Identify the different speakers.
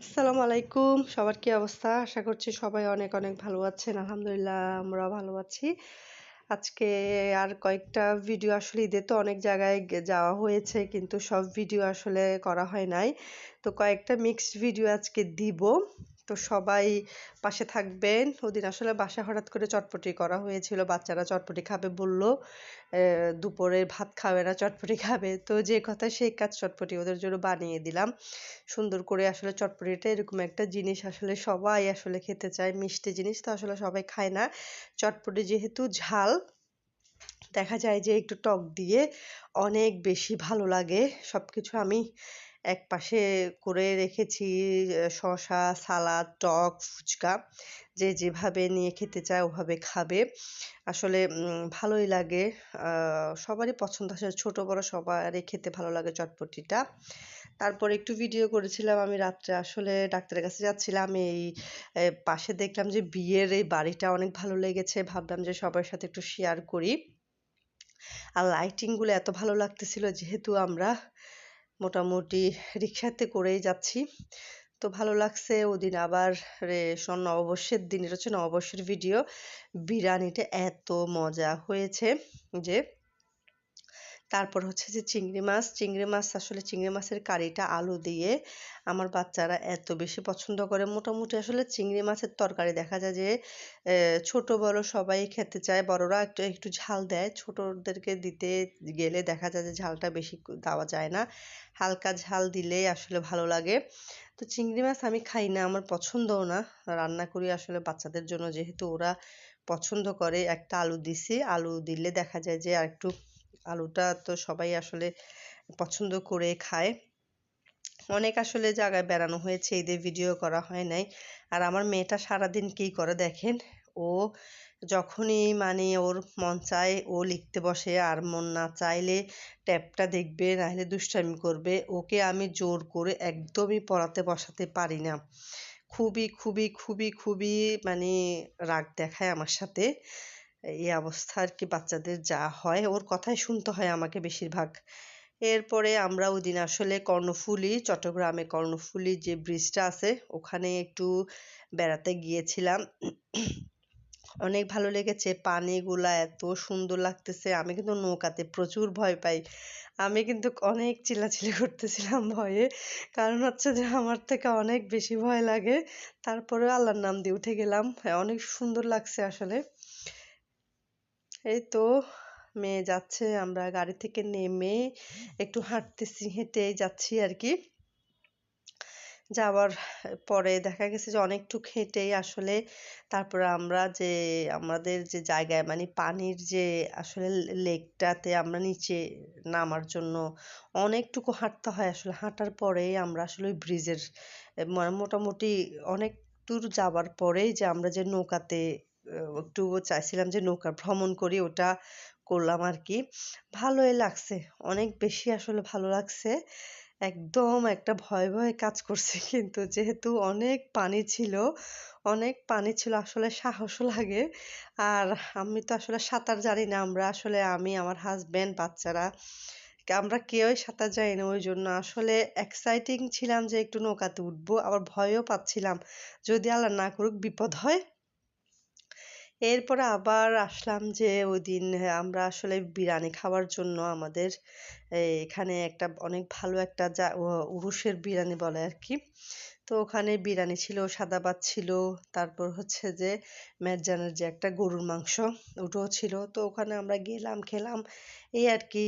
Speaker 1: আসসালামু আলাইকুম। সবার কি অবস্থা? আশা করছি সবাই অনেক অনেক ভালো আছেন। আলহামদুলিল্লাহ আমরা ভালো আছি। আজকে আর কয়েকটা ভিডিও আসলে ঈদে তো অনেক জায়গায় যাওয়া হয়েছে কিন্তু সব ভিডিও আসলে করা হয় নাই। তো কয়েকটা মিক্সড ভিডিও আজকে দিব। তো সবাই পাশে থাকবেন। ওদিন আসলে বাসা হঠাৎ করে চটপটি করা হয়েছিল, বাচ্চারা চটপটি খাবে বলল দুপুরে ভাত খাবে না, চটপটি খাবে। তো যে কথা সেই কাজ চটপটি ওদের জন্য বানিয়ে দিলাম। সুন্দর করে আসলে চটপটিটা এরকম একটা জিনিস আসলে সবাই আসলে খেতে চায়, মিষ্টি জিনিস তো আসলে সবাই খায় না। চটপটি যেহেতু ঝাল, দেখা যায় যে একটু টক দিয়ে অনেক বেশি ভালো লাগে। সব কিছু আমি এক পাশে করে রেখেছি শসা, সালাদ, টক, ফুচকা। যে যেভাবে নিয়ে খেতে চায় ওভাবে খাবে। আসলে ভালোই লাগে। সবারই পছন্দ। আসলে ছোটো, বড় সবারই খেতে ভালো লাগে চটপটিটা। তারপর একটু ভিডিও করেছিলাম আমি রাত্রে। আসলে ডাক্তারের কাছে যাচ্ছিলাম। এই পাশে দেখলাম যে বিয়ের এই বাড়িটা অনেক ভালো লেগেছে। ভাবলাম যে সবার সাথে একটু শেয়ার করি। আর লাইটিংগুলো এত ভালো লাগতেছিল যেহেতু আমরা মোটামুটি রিক্সাতে করেই যাচ্ছি। তো ভালো লাগছে ওদিন আবার রে নববর্ষের দিন, এটা হচ্ছে নববর্ষের ভিডিও বিরিয়ানিটা এত মজা হয়েছে যে তারপর হচ্ছে যে চিংড়ি মাছ। চিংড়ি মাছ আসলে চিংড়ি মাছের কারিটা আলু দিয়ে আমার বাচ্চারা এত বেশি পছন্দ করে। মোটামুটি আসলে চিংড়ি মাছের তরকারি দেখা যায় যে ছোট বড় সবাই খেতে চায়, বড়রা একটু একটু ঝাল দেয়। ছোটদেরকে দিতে গেলে দেখা যায় যে ঝালটা বেশি দেওয়া যায় না। হালকা ঝাল দিলেই আসলে ভালো লাগে। তো চিংড়ি মাছ আমি খাই না, আমার পছন্দও না। রান্না করি আসলে বাচ্চাদের জন্য যেহেতু ওরা পছন্দ করে, একটা আলু দিছি। আলু দিলে দেখা যায় যে আর একটু আলুটা তো সবাই আসলে পছন্দ করে খায়। অনেক আসলে জায়গায় বেড়ানো হয়েছে ঈদের ভিডিও করা হয় নাই। আর আমার মেয়েটা সারাদিন কী করে দেখেন? ও যখনই মানে ওর মন চায়, ও লিখতে বসে। আর মন না চাইলে ট্যাবটা দেখবে, নাহলে দুষ্টামি করবে। ওকে আমি জোর করে একদমই পড়াতে বসাতে পারি না। খুবই খুবই খুবই খুবই মানে রাগ দেখায় আমার সাথে। এই অবস্থা আর কি বাচ্চাদের যা হয় ওর কথাই শুনতে হয় আমাকে বেশিরভাগ। এরপরে আমরা ওই দিন আসলে কর্ণফুলি চট্টগ্রামে কর্ণফুলি যে ব্রিজটা আছে ওখানে একটু বেড়াতে গিয়েছিলাম। অনেক ভালো লেগেছে পানিগুলা এত সুন্দর লাগতেছে আমি কিন্তু নৌকাতে প্রচুর ভয় পাই। আমি কিন্তু অনেক চিল্লাচিল্লি করতেছিলাম ভয়ে কারণ হচ্ছে যে আমার থেকে অনেক বেশি ভয় লাগে। তারপরে আল্লাহর নাম দিয়ে উঠে গেলাম হ্যাঁ, অনেক সুন্দর লাগছে আসলে। এই তো মেয়ে যাচ্ছে, আমরা গাড়ি থেকে নেমে একটু হাঁটতেছি, হেঁটেই যাচ্ছি আর কি। যাওয়ার পরে দেখা গেছে যে অনেকটুক হেঁটেই আসলে তারপরে আমরা যে আমাদের যে জায়গায় মানে পানির যে আসলে লেকটাতে আমরা নিচে নামার জন্য অনেকটুকু হাঁটতে হয় আসলে। হাঁটার পরেই আমরা আসলে ওই ব্রিজের মোটামুটি অনেক দূর যাওয়ার পরেই যে আমরা যে নৌকাতে একটু চাইছিলাম যে নৌকা ভ্রমণ করি, ওটা করলাম আর কি ভালোই লাগছে, অনেক বেশি আসলে ভালো লাগছে। একদম একটা ভয় ভয় কাজ করছে, কিন্তু যেহেতু অনেক পানি ছিল, অনেক পানি ছিল, আসলে সাহসও লাগে। আর আমি তো আসলে সাঁতার জানি না, আমরা আসলে আমি, আমার হাজব্যান্ড বাচ্চারা, আমরা কেউই সাঁতার জানি না ওই জন্য আসলে এক্সাইটিং ছিলাম যে একটু নৌকাতে উঠবো, আবার ভয়ও পাচ্ছিলাম। যদি আল্লাহ না করুক, বিপদ হয়। এরপরে আবার আসলাম যে ওই দিন আমরা আসলে বিরিয়ানি খাওয়ার জন্য আমাদের এখানে একটা অনেক ভালো একটা যা উরুষের বিরিয়ানি বলে আর কি তো ওখানে বিরিয়ানি ছিল, সাদা ভাত ছিল, তারপর হচ্ছে যে মেরজানের যে একটা গরুর মাংস, ওটাও ছিল। তো ওখানে আমরা গেলাম, খেলাম, এই আর কি